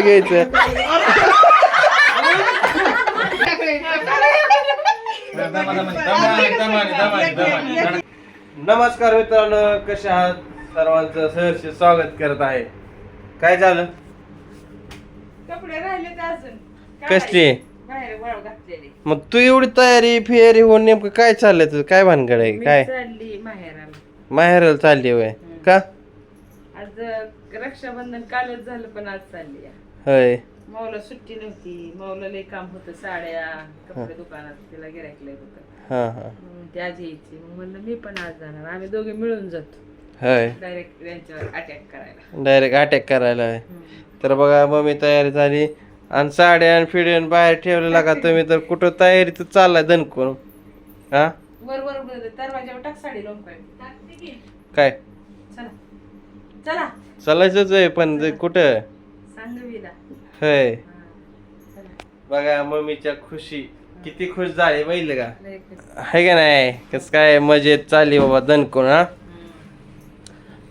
घ्यायचं. नमस्कार मित्रांनो कसे आहात? सर्वांचं सहर्ष स्वागत करत आहे. काय झालं? कपडे राहिले तर अजून कसली? बाहेर वाळ घातलेली. मग तू एवढी तयारी फियारी होऊन नेमकं काय चाललंय तुझं? काय भानगड आहे? मी काय? चालली माहेराला. माहेराला चालली वय का? आज रक्षाबंधन कालच झालं पण आज चालली आहे. होय. माऊला सुट्टी नव्हती. माऊला लय काम होतं साड्या कपडे दुकानात तिला गिरायकलंय होतं. हा हा. मग ती आज यायची. मग म्हणलं मी पण आज जाणार. आम्ही दोघे मिळून जातो. होय. डायरेक्ट त्यांच्यावर अटॅक करायला. डायरेक्ट अटॅक करायला होय. तर बघा मम्मी तयारी झाली आणि साड्या आणि फिड्यान बाहेर ठेवलेला का तुम्ही? तर कुठं तयारी तर चाललाय दणकून? हा? वर वर वर दरवाजावर टाक साडी लावून पाहिजे काय? चला. चला. चालायचंच आहे पण ते कुठं? होय. बघा मम्मीच्या खुशी. किती खुश झाली बघितलं का. आहे का नाही? कस काय मजेत चालली बाबा दणकून हा.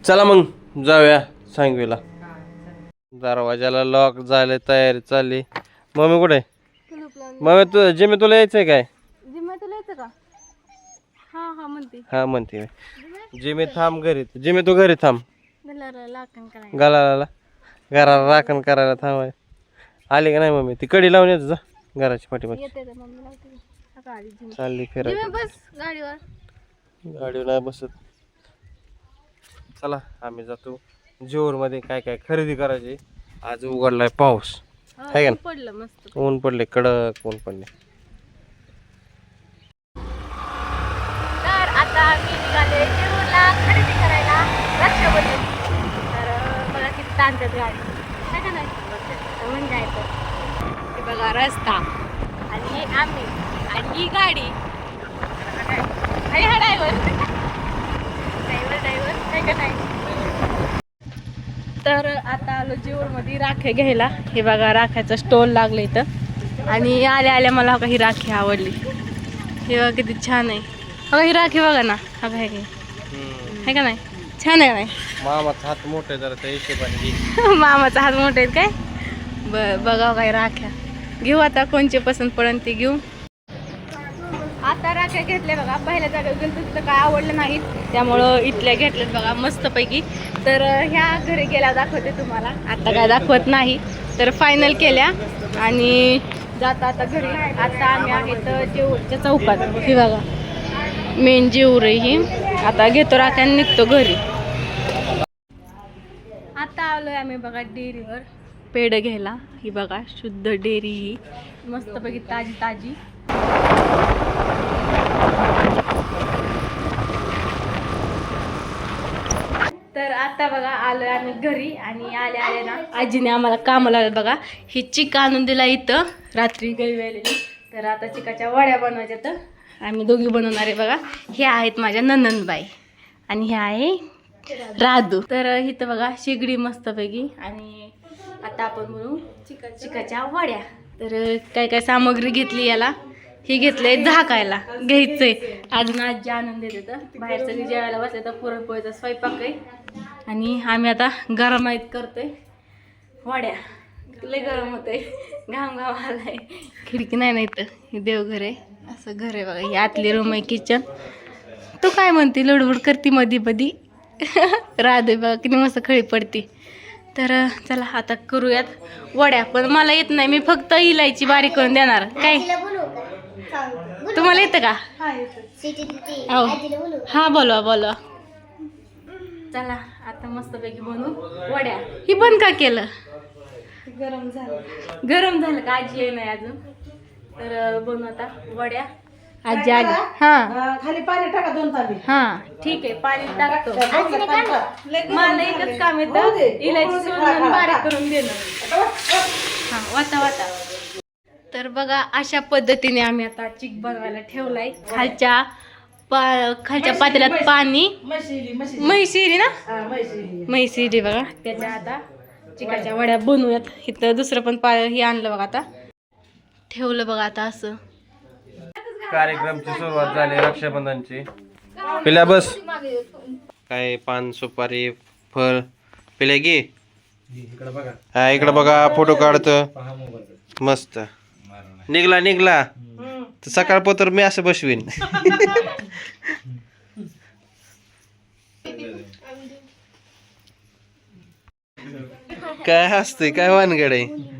चला मग जाऊया सांगवीला. दरवाजाला लॉक झाले तयारी चालली. मम्मी कुठे? मम्मी तू जिमी तुला यायचंय काय? हा हा म्हणते. हा म्हणते. जिमी थांब घरी. जिमी तू घरी थांब. गालाला घराला राखण करायला थांबाय. आली का नाही मम्मी? ती कडी लावून येत जा घराची पाठीमागे. येते तर मम्मी लावते हा गाडी जिम्मा चालली बस गाडीवर. गाडीवर नाही बसत. चला आम्ही जातो. मध्ये काय काय खरेदी करायची? आज उघडलाय पाऊस. हा, आहे का ऊन पडलं मस्त. ऊन पडले कडक ऊन पडले. तर आता मी निघाले जेरूरला खरेदी करायला रक्षाबंधन तर अं, गाडी. काय का नाही तर मग जायचं. हे बघा रस्ता. आणि हे आम्ही. आणि ही गाडी. आणि हा ड्रायव्हर ड्रायव्हर ड्रायव्हर काय का नाही तर आता आलो जेऊरमध्ये राख्या घ्यायला. हे बघा राख्याचा स्टॉल लागलं इथं. आणि आल्या आल्या मला बघा ही राखी आवडली. हे बघा किती छान आहे. बघा ही राखी बघा ना. बघा हे आहे का नाही? छान आहे नाही मामाचा हात मोठा आहे जरा त्या हिशोबाने घे. मामाचा हात मोठे आहेत काय? ब बघा काय राख्या. घेऊ आता कोणचे पसंत पडन ते घेऊ. आता राख्या घेतल्या बघा. पहिल्या जागा तिथं काय आवडलं नाही त्यामुळं इथल्या घेतल्यात बघा मस्तपैकी. तर अं, ह्या घरी गेल्या दाखवते तुम्हाला. आता काय दाखवत नाही. तर फायनल केल्या. आणि जाता आता घरी. आता आम्ही आहे तर जेऊरच्या चौकात. हे बघा. मेन आहे ही. आता घेतो राख्या निघतो घरी. आता आलोय आम्ही बघा डेअरीवर. पेढ घ्यायला. ही बघा शुद्ध डेअरी ही. मस्तपैकी ताजी ताजी. तर आता बघा आलोय आम्ही घरी आणि आले आले ना आजीने आम्हाला कामाला लावलं बघा. ही चिका आणून दिला इथं रात्री वेळेली तर आता चिकाच्या वड्या बनवायच्या तर आम्ही दोघी बनवणार आहे बघा. हे आहेत माझ्या नंदनबाई आणि हे आहे राधू तर इथं बघा शेगडी मस्तपैकी आणि आता आपण म्हणू चिका चिकाच्या वड्या. तर काय काय सामग्री घेतली याला? ही घेतलंय झाकायला. घ्यायचंय. अजून आजी आनंद येते तर. बाहेर सगळी जेवायला बसले तर पुरणपोळीचा स्वयंपाक आहे. आणि आम्ही आता गरमाईत करतोय वड्या. लय गरम होतंय. घाम घाम आलाय. खिडकी नाही नाही तर हे देवघर आहे. असं घर आहे बघा ही आतली रूम आहे किचन तू काय म्हणते लडबड करते मधी मधी. राधे बघा किती मस्त खळी पडते. तर चला आता करूयात वड्या पण मला येत नाही मी फक्त इलायची बारीक करून देणार. काय? तुम्हाला येतं का? हो. हा. बोलवा बोलवा चला आता मस्तपैकी बनवू वड्या. ही पण का केलं? गरम झालं. गरम झालं का? आजी आहे नाही अजून. तर बनवू आता वड्या. आजी आली. हा. खाली पाणी टाका दोन तांबे. हा ठीक आहे. पाणी टाकतो. मला एकच काम येतं इलायची सोडून बारीक करून देणं. हा वाता वाता तर बघा अशा पद्धतीने आम्ही आता चिक बनवायला ठेवलाय. खालच्या पा खालच्या पातेल्यात पाणी. म्हैशिरी ना? म्हैशिरी बघा. त्याच्या आता चिकाच्या वड्या बनवूयात. इथं दुसरं पण पा हे आणलं बघा आता. ठेवलं बघा आता असं. कार्यक्रमची सुरुवात झाली रक्षाबंधनची. पिल्या बस. काय पान सुपारी फळ. पिल्या गे बघा हा इकडे बघा फोटो काढतो. मस्त. निघला निघला. तर सकाळपत्र मी असं बसवीन. काय असते काय वानगड? आहे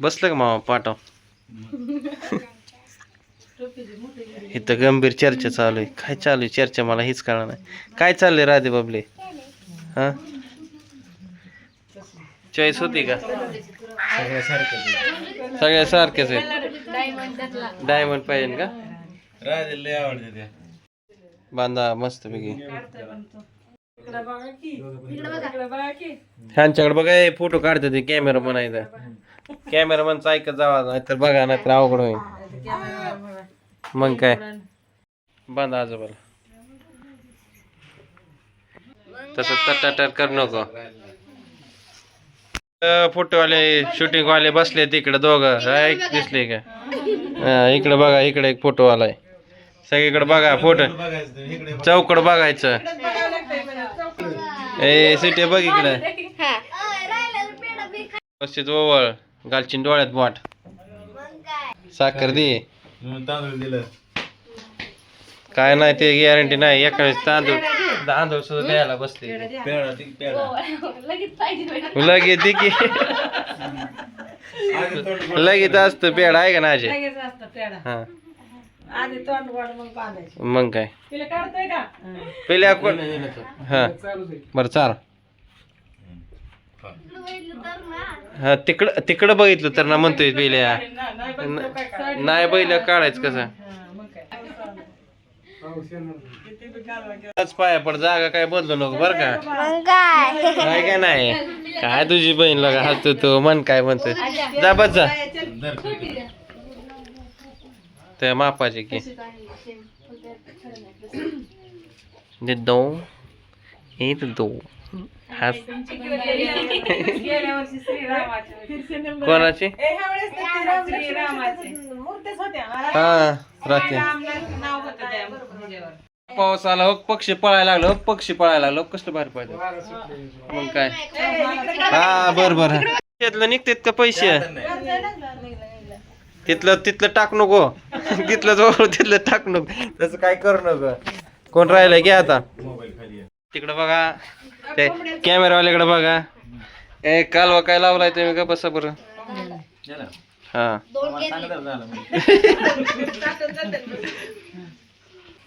बसलं का मामा पाठव? इथं गंभीर चर्चा चालू आहे. काय चालू आहे चर्चा? मला हीच कळणार नाही. काय चाललंय राधे बाबले? हा? चॉईस होती का? सगळ्या सारखेच आहे डायमंड पाहिजे का? राजेला लय आवडते त्या. बांधा मस्त पैकी ह्यांच्याकडे बघा हे फोटो काढते ते कॅमेरा म्हणायचं कॅमेरामनचं ऐकत जावा नाहीतर बघा नाहीतर अवघड होईल. मग काय? बांधा आजोबाला. तसं तटाटर करू नको. फोटोवाले शूटिंग वाले बसले तिकडे दोघं. दिसले का? हा, इकडे बघा इकडे एक फोटो आलाय सगळीकडे बघा फोटो. चौकड बघायचं. ए सिटी बघ इकडे. व्यवस्थित ओवळ. गालचीन डोळ्यात बोट. साखर दे. तांदूळ दिलं. काय नाही ते गॅरंटी नाही. एका वेळेस तांदूळ तांदूळ सुद्धा द्यायला बसले पेढा ती पेढा. लगेच दे की. लगेच असतं पेड आहे का ना अजय? हा. मग काय? पहिल्या कोण? हा. बरं चाल. हा तिकडं तिकडं बघितलं तर ना म्हणतोय पहिल्या नाही बैल काढायचं कसं? पाया पड जागा काय बदलू नको बर का? काय काय नाही? काय तुझी बहीण लगा हसतो तो मन काय म्हणतो जा बस जा. त्या मापाचे की. दे दो. एक दो. कोणाची? हा रात्री. पाऊस आला हो पक्षी पळायला लागलो हो, पक्षी पळायला लागलो कसलं भारी पाहिजे मग काय? हा बर बर. त्यातलं निघतात का पैसे? तिथलं तिथलं टाक नको. तिथलं जवळ तिथलं टाक नको. तसं काय करू नको. कोण राहिलं घ्या आता. तिकडं बघा ते कॅमेरावाल्याकडे बघा. ए कालवा काय लावलाय तुम्ही का बसा बरं. झालं? हा.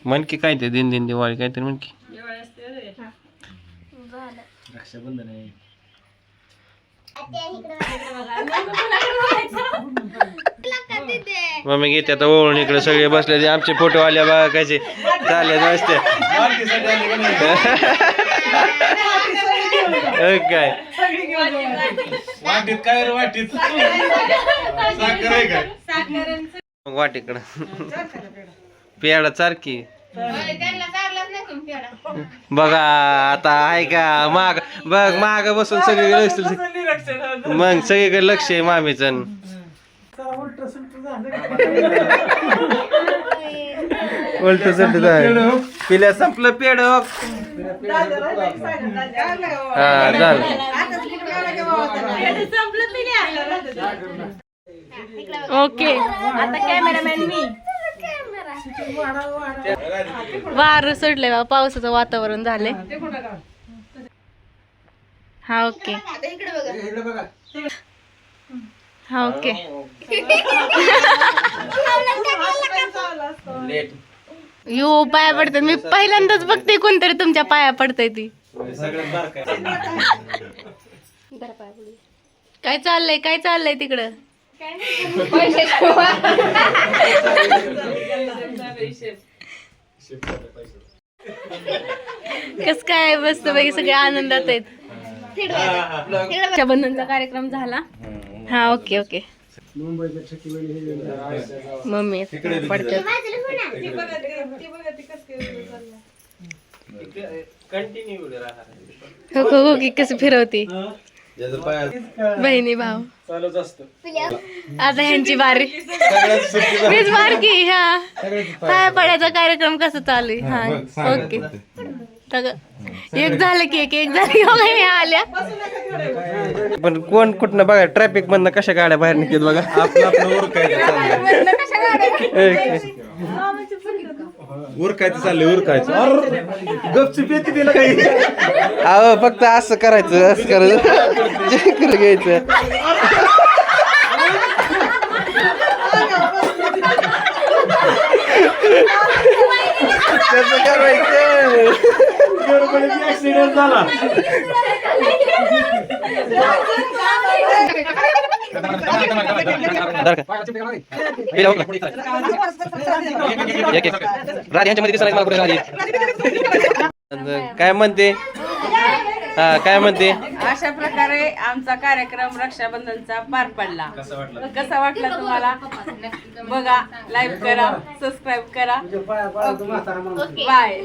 म्हण की काय ते दिन दिन दिवाळी काहीतरी म्हण की. रक्षाबंधन आहे मम्मी घेते आता ओळून इकडे सगळे बसले ते आमचे फोटो आले बघा कसे चालले नसते. काय? वाटीत काय रे वाटीत? साखर आहे काय? मग पेडा चारकी बघा आता आहे का? माग बघ माग बसून सगळीकडे लक्ष मग सगळीकडे लक्ष आहे मामीचं. उलट सुलट झालं पिल्या संपलं पेड हा झालं. ओके आता कॅमेरामॅन मी. वार सुटले बा पावसाचं वातावरण झालंय. हा ओके. हा ओके लेट यो पाया पडतात. मी पहिल्यांदाच बघते कोणतरी तुमच्या पाया पडतय ती. काय चाललंय? काय चाललंय तिकडं? कस काय मस्त पैकी सगळे आनंदात आहेत. रक्षाबंधनचा कार्यक्रम झाला. हा ओके ओके. मम्मी हो हो हो की कसं फिरवते. बहिणी भाऊ. आता ह्यांची बारी मीच बारकी हा. पाया पडायचा कार्यक्रम कसा चालू आहे? हा ओके. तर एक झालं की एक एक झालं हे आल्या. पण कोण कुठनं बघा ट्रॅफिक मधनं कशा गाड्या बाहेर निघतात बघा. आपलं आपलं उरकायचं चाललंय. उरकायचं चाललंय उरकायचं अरे, गपचूप येते तिला काही. अहो फक्त असं करायचं असं करायचं. चक्र घ्यायचं. कसं करायचं ऍक्सिडेंट झाला? हे कुठे राधी? काय म्हणते? हा काय म्हणते? अशा प्रकारे आमचा कार्यक्रम रक्षाबंधनचा पार पडला. कसा वाटला? तुम्हाला? बघा लाईक करा सबस्क्राईब करा. बाय